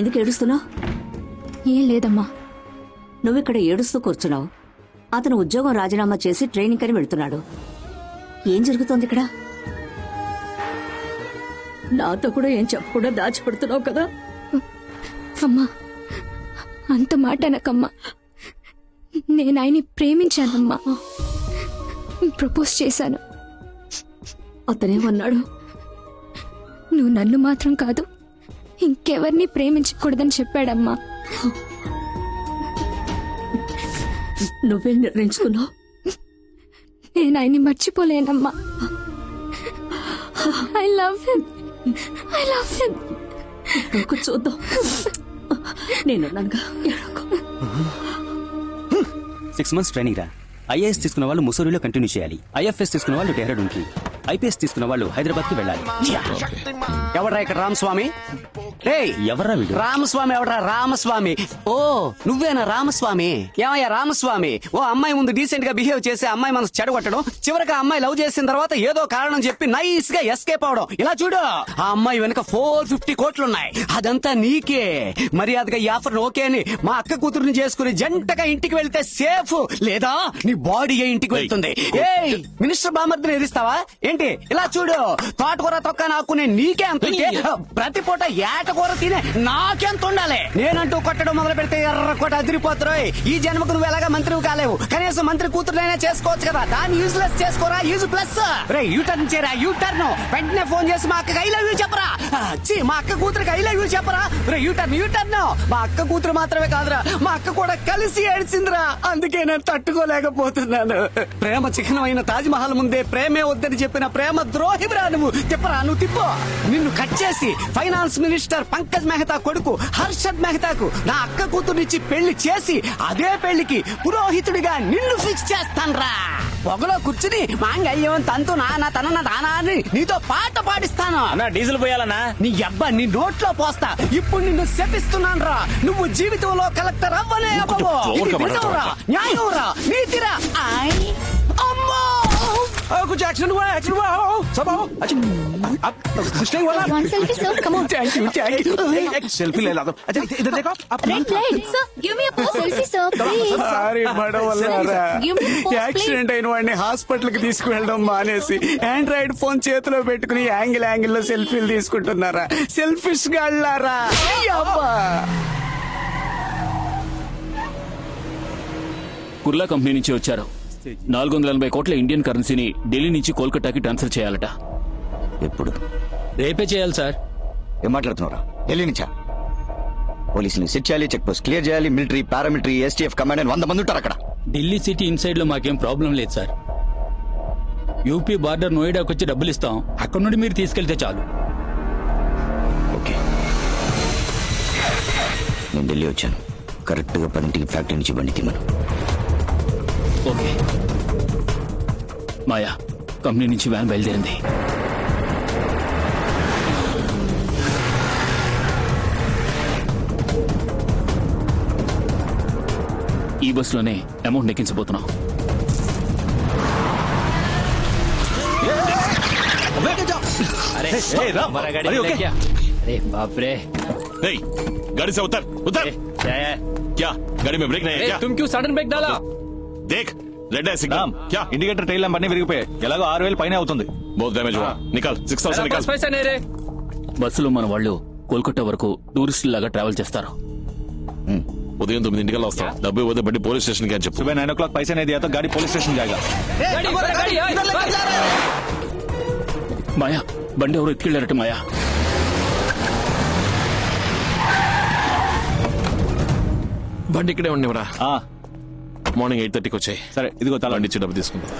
ఎందుకు ఏడుస్తున్నావు? ఏం లేదమ్మా. నువ్వు ఇక్కడ ఏడుస్తూ కూర్చున్నావు. అతను ఉద్యోగం రాజీనామా చేసి ట్రైనింగ్ అని వెళ్తున్నాడు. ఏం జరుగుతోంది ఇక్కడ? నాతో కూడా ఏం చెప్పకుండా దాచిపెడుతున్నావు కదా? అమ్మా అంత మాట అనకమ్మా. నేను ఆయన్ని ప్రేమించానమ్మా. ప్రపోజ్ చేశాను. అతనేమన్నాడు? నువ్వు నన్ను మాత్రం కాదు ఇంకెవరిని ప్రేమించకూడదని చెప్పాడమ్మా. నువ్వేం నిర్ణయించుకున్నావు? నేను ఆయన్ని మర్చిపోలేనమ్మా. I love him I love him చూద్దాం. ఏడవకు. సిక్స్ మంత్స్ ట్రైనింగ్ రా. ఐఏఎస్ తీసుకున్న వాళ్ళు ముసూరిలో కంటిన్యూ చేయాలి. ఐఎఫ్ఎస్ తీసుకున్న వాళ్ళు డెహ్రాడూన్కి ఐపీఎస్ తీసుకున్న వాళ్ళు హైదరాబాద్కి వెళ్ళాలి ఎవడ్రా ఇక్కడ రామస్వామి వీడు? రామస్వామి ఎవడ్రా? రామస్వామి. ఓ నువ్వేనా రామస్వామి? ఏమయ్యా రామస్వామి? ఓ అమ్మాయి ముందు డీసెంట్గా బిహేవ్ చేసి అమ్మాయి మనసు చెడగొట్టడం చివరికి అమ్మాయి లవ్ చేసిన తర్వాత ఏదో కారణం చెప్పి నైస్గా ఎస్కేప్ అవడం. ఇలా చూడు ఆ అమ్మాయి వెనక ఫోర్ ఫిఫ్టీ కోట్లున్నాయి. అదంతా నీకే. మర్యాదగా ఈ ఆఫర్ ఓకే అని మా అక్క కూతురుని చేసుకుని జంటగా ఇంటికి వెళ్తే సేఫ్ లేదా నీ బాడీ ఇంటికి వెళ్తుంది. ఏయ్ మినిస్టర్ బామర్దిని ఎదిస్తావా ఏంటి? ఇలా చూడు తోటకూర తొక్క నాకునే నీకే అంత ప్రతి పూట కూర తినే నాకెంత ఉండాలి? నేనంటూ కొట్టడం మొదలు పెడితే ఎర్ర కొట్ట ఈ జన్మకు నువ్వు ఎలాగా మంత్రివి కాలేవు. కనీసం మంత్రి కూతురునైనా చేసుకోవచ్చు కదా. దాన్ని యూజ్లెస్ చేసుకోరా? యూజ్ ప్లస్ రే యూ టర్న్ చేరా యూ టర్న్ వెంటనే ఫోన్ చేసి మా అక్కకి ఐ లవ్ యూ చెప్పరా? చి మా అక్క కూతురికి ఐ లవ్ యూ చెప్పరా? రే యూ టర్న్ యూ టర్న్ మా అక్క కూతురు మాత్రమే కాదురా. మా అక్క కూడా కలిసి ఏడ్చిందిరా. అందుకే నేను తట్టుకోలేకపోతున్నాను. ప్రేమ చిహ్నమైన తాజ్ మహల్ ముందే ప్రేమే వద్దని చెప్పిన ప్రేమ ద్రోహిరా నువ్వు. తిప్పరా నువ్వు తిప్పు. నిన్ను కట్ చేసి ఫైనాన్స్ మినిస్టర్ పంకజ్ మెహతా కొడుకు హర్షద్ మెహతాకు నా అక్క కూతురునిచ్చి పెళ్ళి చేసి అదే పెళ్ళికి పురోహితుడిగా నిన్ను ఫిక్స్ చేస్తాన్రా. పొగలో కూర్చుని మాంగళ్యం తంతు నాన్న తనన దానా అని నీతో పాట పాడిస్తాను. అన్నా డీజిల్ పోయాలన్నా? నీ అబ్బా నీ నోట్లో పోస్తా. ఇప్పుడు నిన్ను శపిస్తున్నాను రా నువ్వు జీవితంలో కలెక్టర్ అవ్వలే అవ్వవు. ఇది నిజంరా న్యాయంరా నీతిరా. ఆయ్. అమ్మో कुछ एक्शन हुआ एक्शन हुआ आओ, सब आओ अच्छा अब कुछ नहीं हुआ One selfie, sir. Come on. Thank you thank you एक सेल्फी ले ला दो अच्छा इधर देखो आप Red light. Sir, give me a pose. Selfie, sir, please. Sorry బడవల్లారా Give me a pose, accident అయిన వాడిని హాస్పిటల్ కి తీసుకువెళ్ళడం మానేసి ఆండ్రాయిడ్ ఫోన్ చేతిలో పెట్టుకుని యాంగిల్ యాంగిల్ లో సెల్ఫీలు తీసుకుంటున్నారా సెల్ఫిష్ గళ్ళారా అబ్బా కుర్లా కంపెనీ నుంచి వచ్చారు నాలుగు వందల ఎనభై కోట్ల ఇండియన్ కరెన్సీని ఢిల్లీ నుంచి కోల్కతాకి ట్రాన్స్ఫర్ చేయాలట. ఎప్పుడు? రేపే చేయాలి సార్. ఏం మాట్లాడుతున్నారా ఢిల్లీ నుంచా? పోలీసుని సెట్ చేయాలి చెక్ పోస్ట్ క్లియర్ చేయాలి మిలిటరీ పారామిలిటరీ ఎస్టీఎఫ్ కమాండ్ అని వంద మంది ఉంటారు అక్కడ. ఢిల్లీ సిటీ ఇన్సైడ్లో మాకేం ప్రాబ్లం లేదు సార్. యూపీ బార్డర్ నోయిడాకి వచ్చి డబ్బులు ఇస్తాం. అక్కడ నుండి మీరు తీసుకెళ్తే చాలు. ఓకే. నేను ఢిల్లీ వచ్చాను. కరెక్ట్గా పదింటికి ఫ్యాక్టరీ నుంచి బండి తీమను. ఓకే మాయా కంపెనీ నుంచి వ్యాన్ బయలుదేరింది ఈ బస్సులోనే అమౌంట్ ఎక్కించబోతున్నాం अरे ए, राम, हमारा गाड़ी अरे, मिला ओके। क्या? अरे बाप रे नहीं गाड़ी से उतर उतर ए, क्या है क्या गाड़ी में ब्रेक नहीं है अरे क्या तुम क्यों सडन ब्रेक डाला देख रेड है सिग्नल क्या ఇండికేటర్ టైల్ ల్యాంప్ అన్ని విరిగిపోయాయి ఎలాగో ఆరు వేలు పైన అవుతుంది बहुत डैमेज हुआ निकल सिक्स थाउजेंड निकल पैसा नहीं रे బస్సులో మన వాళ్ళు కోల్కతా వరకు టూరిస్ట్ లాగా ట్రావెల్ చేస్తారు ఉదయం తొమ్మిదింటికల్లా వస్తాం డబ్బు ఇవ్వదు బండి పోలీస్ స్టేషన్ కి అని చెప్పు सुबह नाइन ओ क्लॉक पैसे नहीं दिया तो गाड़ी पुलिस स्टेशन जाएगा మాయా బండి ఎవరు ఎత్తుకెళ్ళారట మాయా బండి ఇక్కడే ఉండేవరా ఆ, మార్నింగ్ ఎయిట్ థర్టీకి వచ్చాయి సరే ఇదిగో తల బండి ఇచ్చి డబ్బు తీసుకుందాం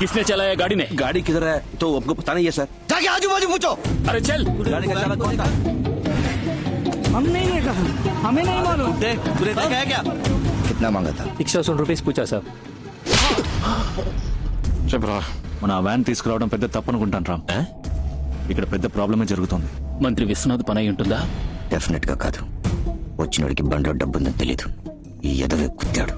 किसने चलाया गाड़ी ने गाड़ी किधर है तो आपको पता नहीं है सर जाके आजू बाजू पूछो अरे चल गाड़ी का चालक कौन था देख तूने देखा है क्या कितना मांगा था सिक्स थाउजेंड रुपीज पूछा सर చెప్పరా మన ఆ వ్యాన్ తీసుకురావడం పెద్ద తప్పు అనుకుంటాను రామ్ ఇక్కడ పెద్ద ప్రాబ్లమే జరుగుతుంది మంత్రి విశ్వనాథ్ పని అయి ఉంటుందా డెఫినెట్గా కాదు. వచ్చినోడికి బండిలో డబ్బుందని తెలీదు. ఈ ఎదవే కుత్తాడు.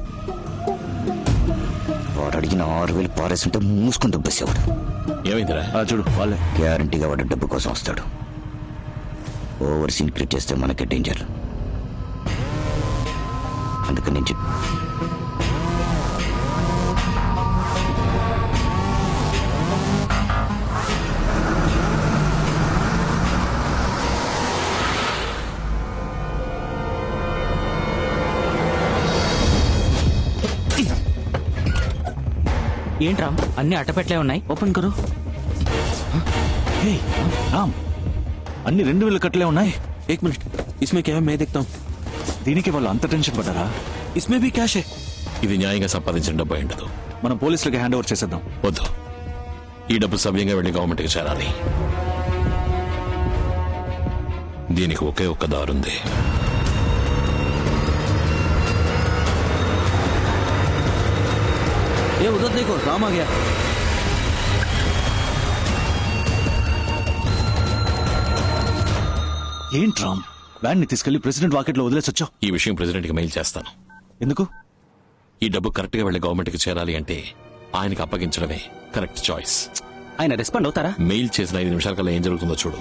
వాడు అడిగిన ఆరు వేలు పారేస్తుంటే మూసుకుని దుబ్బేసేవాడు. ఏమైందిరా? ఆ, చూడు వాళ్ళే. గ్యారంటీగా వాడు డబ్బు కోసం వస్తాడు. ఓవర్ సీన్ క్రియేట్ చేస్తే మనకే డేంజర్ అందుకని నేను ఏంటి రామ్ అన్ని అటపెట్లే ఉన్నాయి. ఓపెన్ కరు. రామ్ అన్ని రెండు వేల కట్టలే ఉన్నాయి. ఏక్ మినిట్. ఇస్మే క్యా మే దిక్తాం దీనికి వాళ్ళు అంత టెన్షన్ పడ్డారా? ఇస్మే బి క్యాషే. ఇది న్యాయంగా సంపాదించిన డబ్బు ఏంటో మనం పోలీసులకు హ్యాండ్ ఓవర్ చేసేద్దాం. వద్దు. ఈ డబ్బు సవ్యంగా వెళ్ళి గవర్నమెంట్కి చేరాలి. దీనికి ఒకే ఒక్క దారుంది. ये उधर देखो राम आ गया ఏంటి రామ్ వ్యాన్ ని తీసుకెళ్లి ప్రెసిడెంట్ వాకెట్ లో వదిలేసి వచ్చావు ఈ విషయం ప్రెసిడెంట్కి మెయిల్ చేస్తాను ఎందుకు ఈ డబ్బు కరెక్ట్గా వెళ్ళి గవర్నమెంట్కి చేరాలి అంటే ఆయనకి అప్పగించడమే కరెక్ట్ చాయిస్ ఆయన రెస్పాండ్ అవుతారా మెయిల్ చేసిన ఐదు నిమిషాల కల్లా ఏం జరుగుతుందో చూడు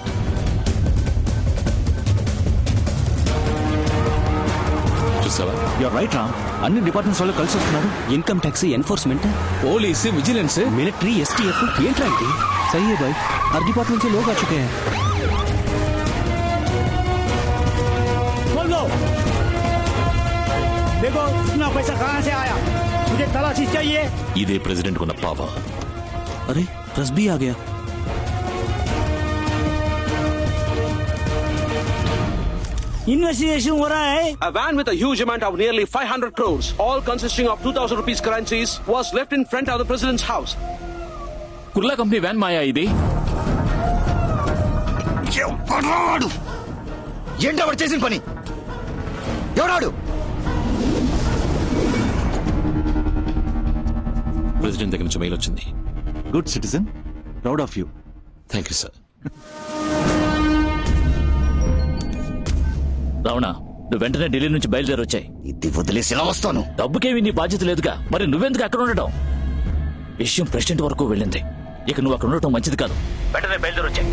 చూసావా యూర్ రైట్ రామ్ అన్ని డిపార్ట్మెంట్స్ వాళ్ళు కలిసి వస్తున్నారు income tax enforcement police vigilance military STF ఏంట్రా ఇది सही है भाई हर डिपार्टमेंट से लोग आ चुके हैं खोल दो देखो इतना पैसा कहाँ से आया मुझे तलाशी चाहिए ఇదే ప్రెసిడెంట్ ఉన్న పవర్ अरे रस भी आ ఇన్వెస్టిగేషన్ కూడా A van with a huge amount of nearly 500 crores, all consisting of 2,000 rupees currencies, was left in front of the president's house. Kurla company van Maya ఇది ఎవడాడు ఏంటవాడు చేసిన పని ఎవడాడు ప్రెసిడెంట్ దగ్గర నుంచి మెయిల్ వచ్చింది good citizen proud of you thank you sir Ravana నువ్వు వెంటనే ఢిల్లీ నుంచి బయలుదేరి వచ్చాయి ఇది వదిలేసి ఎలా వస్తాను? డబ్బుకేవి నీ బాధ్యత లేదుగా. మరి నువ్వెందుకు అక్కడ ఉండటం? విషయం ప్రెసిడెంట్ వరకు వెళ్ళింది. ఇక నువ్వు అక్కడ ఉండటం మంచిది కాదు. వెంటనే బయలుదేరి వచ్చాయి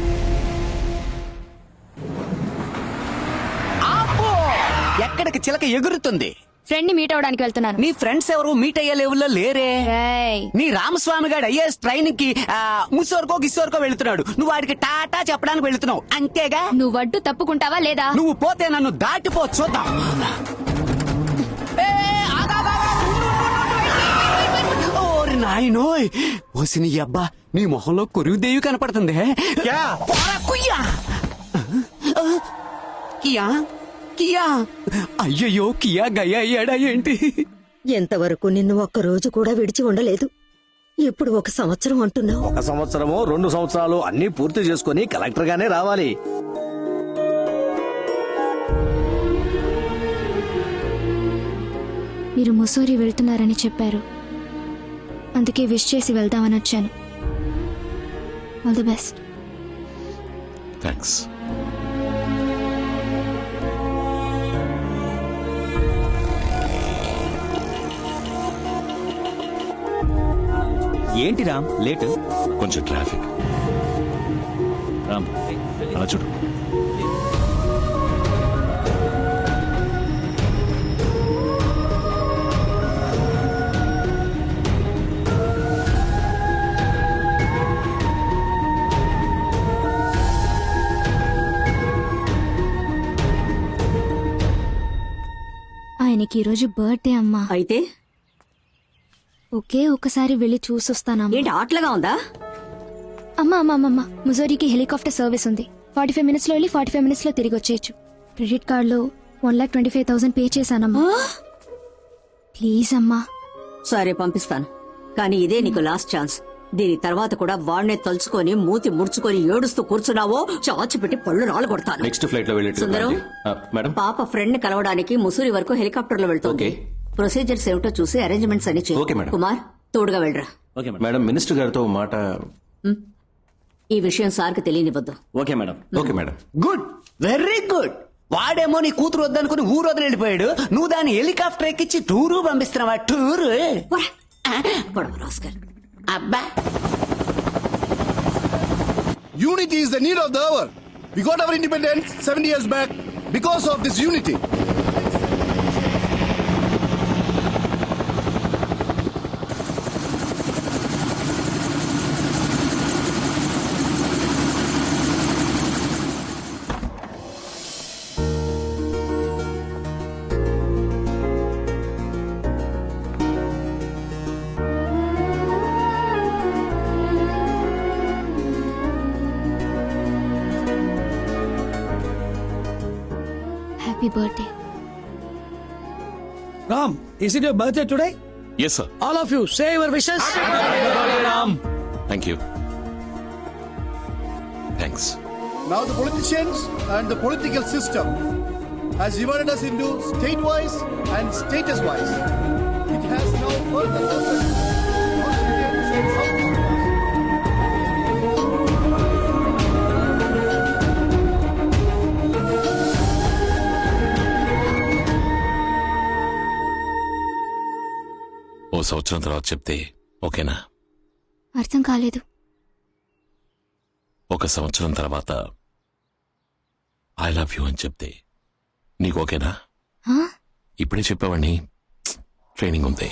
ఆపో! ఎక్కడికి చిలక ఎగురుతుంది? ఫ్రెండ్ని మీట్ అవడానికి వెళ్తున్నాను. నీ ఫ్రెండ్స్ ఎవరు? మీట్ అయ్యే లెవెల్లో లేరే. నీ రామస్వామి గారు ఐఏఎస్ ట్రైనింగ్కి ఆ, ముసోరుకో గిసోరుకో వెళ్తున్నాడు. నువ్వు వాడికి టాటా చెప్పడానికి వెళ్తున్నావు. అంతేగా? నువ్వు అడ్డు తప్పుకుంటావా లేదా? నువ్వు పోతే నన్ను దాటిపో చూద్దాం. ఏ, ఆగు, ఆగు, ఆగు, ఉండు, ఉండు, ఉండు, ఉండు. ఓరి నాయనోయ్. ఓసి నీ అబ్బా నీ మొహంలో కొరువుదేవి కనపడుతుంది పోరా, కుయ్యా. ఆ, కియా? కియా! అయ్యయ్యో కియా గయ్యా అయ్యాడా ఏంటి? ఎంతవరకు నిన్ను ఒక్క రోజు కూడా విడిచి ఉండలేదు? ఇప్పుడు ఒక సంవత్సరం అంటున్నావు. ఒక సంవత్సరము రెండు సంవత్సరాలు అన్ని పూర్తి చేసుకుని కలెక్టర్ గానే రావాలి. మీరు ముసోరి వెళ్తున్నారని చెప్పారు. అందుకే విష్ చేసి వెళ్దామని వచ్చాను. ఆల్ ది బెస్ట్ థ్యాంక్స్ ఏంటి రామ్? లేటు? కొంచెం ట్రాఫిక్. రామ్ అలా చూడు. ఆయనకి ఈరోజు బర్త్డే అమ్మా. అయితే? ఒకే ఒక్కసారి వెళ్ళి చూసొస్తానమ్మా ఏంటి ఆటలుగా ఉందా? అమ్మా అమ్మా అమ్మా అమ్మా. ముజోరీకి హెలికాప్టర్ సర్వీస్ ఉంది. ఫార్టీ ఫైవ్ మినిట్స్లో వెళ్ళి ఫార్టీ ఫైవ్ మినిట్స్లో తిరిగి వచ్చేయచ్చు. క్రెడిట్ కార్డ్లో one lakh twenty five thousand pay చేశానమ్మా. Please అమ్మా. సరే పంపిస్తాను. కానీ ఇదే నీకు లాస్ట్ ఛాన్స్. దీని తర్వాత కూడా వాడినే తలుచుకొని మూతి ముడుచుకొని ఏడుస్తూ కూర్చున్నావో చాచి పెట్టి పళ్ళు రాళ్ళు కొడతాను నెక్స్ట్ ఫ్లైట్లో వెళ్ళేట్టు సుందరం మేడం? పాప ఫ్రెండ్ని కలవడానికి ముసూరి వరకు హెలికాప్టర్లో వెళ్తుంది ప్రొసీజర్స్ ఏమిటో చూసి అరేంజ్మెంట్స్ అన్ని ఓకే, మేడం. కుమార్ తోడుగా వెళ్ళరా. మేడం. మినిస్టర్ గారితో మాట ఈ విషయం సార్కి తెలియనివ్వద్దు. Okay madam. Okay madam. Good. Very good. వాడేమో నీ కూతురు వద్దనుకుని ఊరు వదిలి వెళ్ళిపోయాడు. నువ్వు దాన్ని హెలికాప్టర్ ఎక్కించి టూరు పంపిస్తున్నావా? టూరు? పోరా. పొడవు రాస్కల్ అబ్బా. Unity is the need of the hour. We got our independence 70 years back because of this unity. happy birthday. Ram, is it your birthday today? Yes, sir. All of you, say your wishes. Ram. Thank you. Thanks. Now the politicians and the political system has divided us into state-wise and status-wise. It has now further సంవత్సరం తర్వాత చెప్తే ఓకేనా? అర్థం కాలేదు. ఒక సంవత్సరం తర్వాత I love you అని చెప్తే నీకు ఓకేనా? ఇప్పుడే చెప్పావని ట్రైనింగ్ ఉంది.